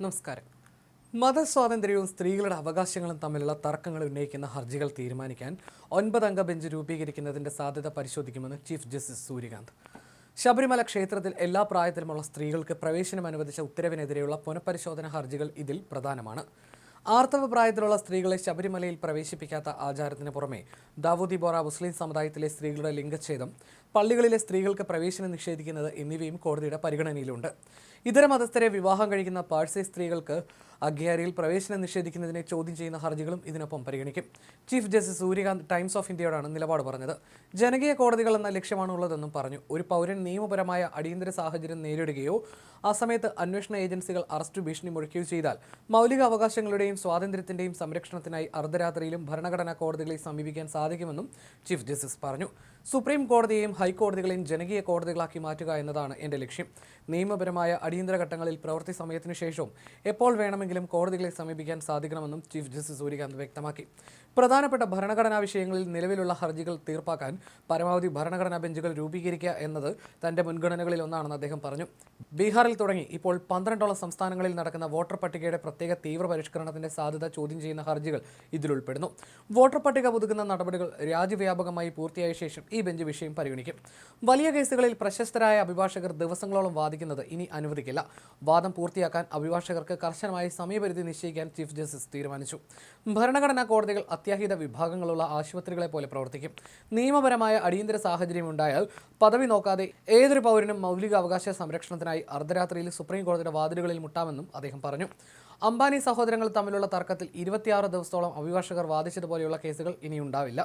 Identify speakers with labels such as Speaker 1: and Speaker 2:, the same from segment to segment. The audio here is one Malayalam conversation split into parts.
Speaker 1: നമസ്കാരം. മതസ്വാതന്ത്ര്യവും സ്ത്രീകളുടെ അവകാശങ്ങളും തമ്മിലുള്ള തർക്കങ്ങൾ ഉന്നയിക്കുന്ന ഹർജികൾ തീരുമാനിക്കാൻ ഒൻപതംഗ ബെഞ്ച് രൂപീകരിക്കുന്നതിന്റെ സാധ്യത പരിശോധിക്കുമെന്ന് ചീഫ് ജസ്റ്റിസ് സൂര്യകാന്ത്. ശബരിമല ക്ഷേത്രത്തിൽ എല്ലാ പ്രായത്തിലുമുള്ള സ്ത്രീകൾക്ക് പ്രവേശനം അനുവദിച്ച ഉത്തരവിനെതിരെയുള്ള പുനഃപരിശോധന ഹർജികൾ ഇതിൽ പ്രധാനമാണ്. ആർത്തവ പ്രായത്തിലുള്ള സ്ത്രീകളെ ശബരിമലയിൽ പ്രവേശിപ്പിക്കാത്ത ആചാരത്തിന് പുറമെ ദാവൂദി ബോറ മുസ്ലിം സമുദായത്തിലെ സ്ത്രീകളുടെ ലിംഗച്ഛേദം പള്ളികളിലെ സ്ത്രീകൾക്ക് പ്രവേശനം നിഷേധിക്കുന്നത് എന്നിവയും കോടതിയുടെ പരിഗണനയിലുണ്ട്. ഇതര മതസ്ഥരെ വിവാഹം കഴിക്കുന്ന പാഴ്സി സ്ത്രീകൾക്ക് അഗ്യാരിയിൽ പ്രവേശനം നിഷേധിക്കുന്നതിനെ ചോദ്യം ചെയ്യുന്ന ഹർജികളും ഇതിനൊപ്പം പരിഗണിക്കും. Chief justice Surya Kant Times of ഇന്ത്യയോടാണ് നിലപാട് പറഞ്ഞത്. ജനകീയ കോടതികൾ എന്ന ലക്ഷ്യമാണ് ഉള്ളതെന്നും പറഞ്ഞു. ഒരു പൗരൻ നിയമപരമായ അടിയന്തര സാഹചര്യം നേരിടുകയോ ആ സമയത്ത് അന്വേഷണ ഏജൻസികൾ അറസ്റ്റ് ഭീഷണി മുഴക്കുകയോ ചെയ്താൽ മൗലിക അവകാശങ്ങളുടെയും സ്വാതന്ത്ര്യത്തിന്റെയും സംരക്ഷണത്തിനായി അർദ്ധരാത്രിയിലും ഭരണഘടനാ കോടതികളെ സമീപിക്കാൻ സാധിക്കുമെന്നും ചീഫ് ജസ്റ്റിസ് പറഞ്ഞു. സുപ്രീം കോടതിയെയും ഹൈക്കോടതികളെയും ജനകീയ കോടതികളാക്കി മാറ്റുക എന്നതാണ് എന്റെ ലക്ഷ്യം. നിയമപരമായ അടിയന്തര ഘട്ടങ്ങളിൽ പ്രവൃത്തി സമയത്തിനു ശേഷവും എപ്പോൾ വേണമെങ്കിലും കോടതികളെ സമീപിക്കാൻ സാധിക്കണമെന്നും ചീഫ് ജസ്റ്റിസ് സൂര്യകാന്ത് വ്യക്തമാക്കി. പ്രധാനപ്പെട്ട ഭരണഘടനാ വിഷയങ്ങളിൽ നിലവിലുള്ള ഹർജികൾ തീർപ്പാക്കാൻ പരമാവധി ഭരണഘടനാ ബെഞ്ചുകൾ രൂപീകരിക്കുക എന്നത് തന്റെ മുൻഗണനകളിൽ ഒന്നാണെന്ന് അദ്ദേഹം പറഞ്ഞു. ബീഹാറിൽ തുടങ്ങി. ഇപ്പോൾ പന്ത്രണ്ടോളം സംസ്ഥാനങ്ങളിൽ നടക്കുന്ന വോട്ടർ പട്ടികയുടെ പ്രത്യേക തീവ്ര പരിഷ്കരണത്തിന്റെ സാധ്യത ചോദ്യം ചെയ്യുന്ന ഹർജികൾ ഇതിലുൾപ്പെടുന്നു വോട്ടർ പട്ടിക പുതുക്കുന്ന നടപടികൾ രാജ്യവ്യാപകമായി പൂർത്തിയായ ശേഷം ഈ ബെഞ്ച് വിഷയം പരിഗണിക്കും. വലിയ കേസുകളിൽ പ്രശസ്തരായ അഭിഭാഷകർ ദിവസങ്ങളോളം വാദിക്കുന്നത് ഇനി അനുവദിക്കില്ല വാദം പൂർത്തിയാക്കാൻ അഭിഭാഷകർക്ക് കർശനമായി സമയപരിധി നിശ്ചയിക്കാൻ ചീഫ് ജസ്റ്റിസ് തീരുമാനിച്ചു. ഭരണഘടനാ കോടതികൾ അത്യാഹിത വിഭാഗങ്ങളുള്ള ആശുപത്രികളെ പോലെ പ്രവർത്തിക്കും. നിയമപരമായ അടിയന്തര സാഹചര്യം ഉണ്ടായാൽ പദവി നോക്കാതെ ഏതൊരു പൗരനും മൗലിക അവകാശ സംരക്ഷണത്തിനായി അർദ്ധരാത്രിയിൽ സുപ്രീം കോടതിയുടെ വാതിലുകളിൽ മുട്ടാമെന്നും അദ്ദേഹം പറഞ്ഞു. അംബാനി സഹോദരങ്ങൾ തമ്മിലുള്ള തർക്കത്തിൽ ഇരുപത്തിയാറ് ദിവസത്തോളം അഭിഭാഷകർ വാദിച്ചതുപോലെയുള്ള കേസുകൾ ഇനി ഉണ്ടാവില്ല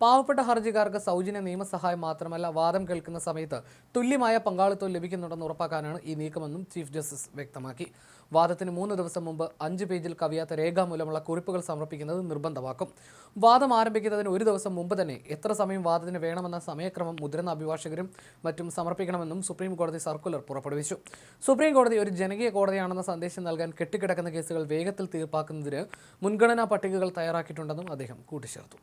Speaker 1: പാവപ്പെട്ട ഹർജിക്കാർക്ക് സൗജന്യ നിയമസഹായം മാത്രമല്ല വാദം കേൾക്കുന്ന സമയത്ത് തുല്യമായ പങ്കാളിത്തം ലഭിക്കുന്നുണ്ടെന്ന് ഉറപ്പാക്കാനാണ് ഈ നീക്കമെന്നും ചീഫ് ജസ്റ്റിസ് വ്യക്തമാക്കി. വാദത്തിന് മൂന്ന് ദിവസം മുമ്പ് അഞ്ച് പേജിൽ കവിയാത്ത രേഖാമൂലമുള്ള കുറിപ്പുകൾ സമർപ്പിക്കുന്നത് നിർബന്ധമാക്കും. വാദം ആരംഭിക്കുന്നതിന് ഒരു ദിവസം മുമ്പ് തന്നെ എത്ര സമയം വാദത്തിന് വേണമെന്ന സമയക്രമം മുതിർന്ന അഭിഭാഷകരും മറ്റും സമർപ്പിക്കണമെന്നും സുപ്രീം കോടതി സർക്കുലർ പുറപ്പെടുവിച്ചു. സുപ്രീം കോടതി ഒരു ജനകീയ കോടതിയാണെന്ന സന്ദേശം നൽകാൻ കെട്ടിക്കിടക്കുന്ന കേസുകൾ വേഗത്തിൽ തീർപ്പാക്കുന്നതിന് മുൻഗണനാ പട്ടികകൾ തയ്യാറാക്കിയിട്ടുണ്ടെന്നും അദ്ദേഹം കൂട്ടിച്ചേർത്തു.